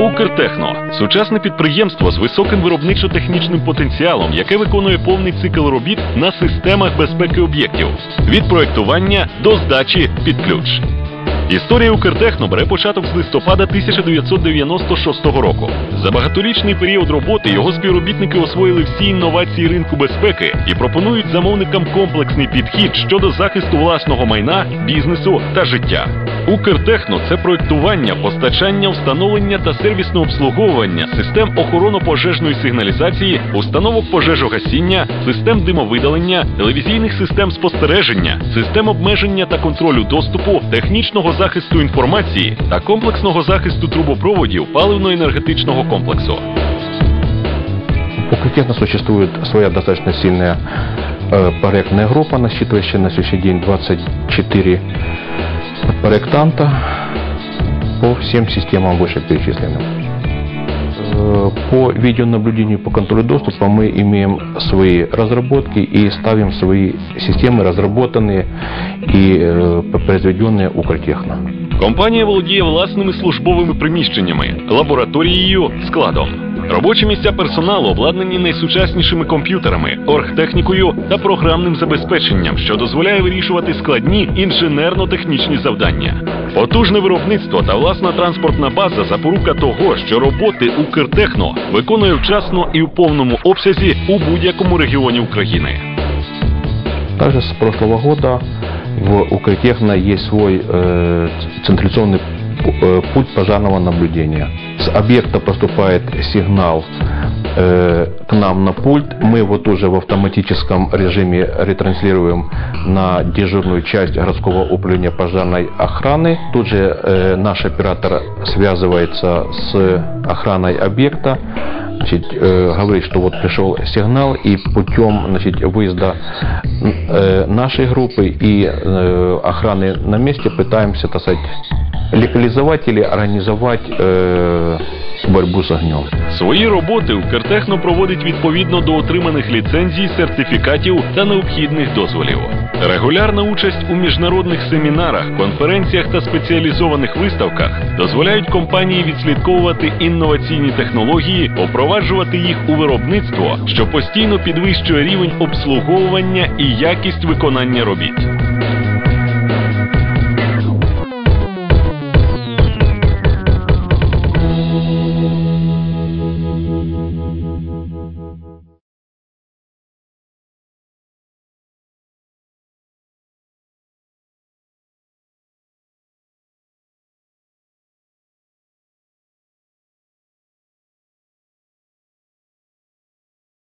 Укртехно сучасне підприємство з високим виробничо-технічним потенціалом, яке виконує повний цикл робіт на системах безпеки об'єктів від проектування до здачі під ключ. Історія Укртехно бере початок з листопада 1996 року. За багаторічний період роботи його співробітники освоїли всі інновації ринку безпеки і пропонують замовникам комплексний підхід щодо захисту власного майна, бізнесу та життя. Укртехно це проектування, постачання, встановлення та сервісне обслуговування систем охоронно-пожежної сигналізації, установок пожежогасіння, систем димовидалення, телевізійних систем спостереження, систем обмеження та контролю доступу, технічного захисту інформації та комплексного захисту трубопроводів паливно-енергетичного комплексу. У существует своя достаточно сильная э, проектная группа, насчитывающая на сегодняшний день 24 проектанта по всем системам вышеперечисленным. Э, По видеонаблюдению, по контролю доступа мы имеем свои разработки и ставим свои системы, разработанные и э, произведенные Укртехно. Компанія володіє власними службовими приміщеннями, лабораторією, складом. Робочі місця персоналу обладнані найсучаснішими комп'ютерами, оргтехнікою та програмним забезпеченням, що дозволяє вирішувати складні інженерно-технічні завдання. Потужне виробництво та власна транспортна база запорука того, що роботи Укртехно виконує вчасно і у повному обсязі у будь-якому регіоні України. Также с прошлого года в Укртехно есть свой э, централизованный пу- э, путь пожарного наблюдения. С объекта поступает сигнал э, к нам на пульт. Мы его тоже в автоматическом режиме ретранслируем на дежурную часть городского управления пожарной охраны. Тут же э, наш оператор связывается с охраной объекта значит, э, говорит, что вот пришел сигнал, и путем значит, выезда э, нашей группы и э, охраны на месте пытаемся, так сказать, легализовать или организовать э, борьбу с огнем. Свої роботи Укртехно проводить відповідно до отриманих ліцензій, сертифікатів та необхідних дозволів. Регулярна участь у міжнародних семінарах, конференціях та спеціалізованих виставках дозволяють компанії відслідковувати інноваційні технології, опроваджувати їх у виробництво, що постійно підвищує рівень обслуговування і якість виконання робіт.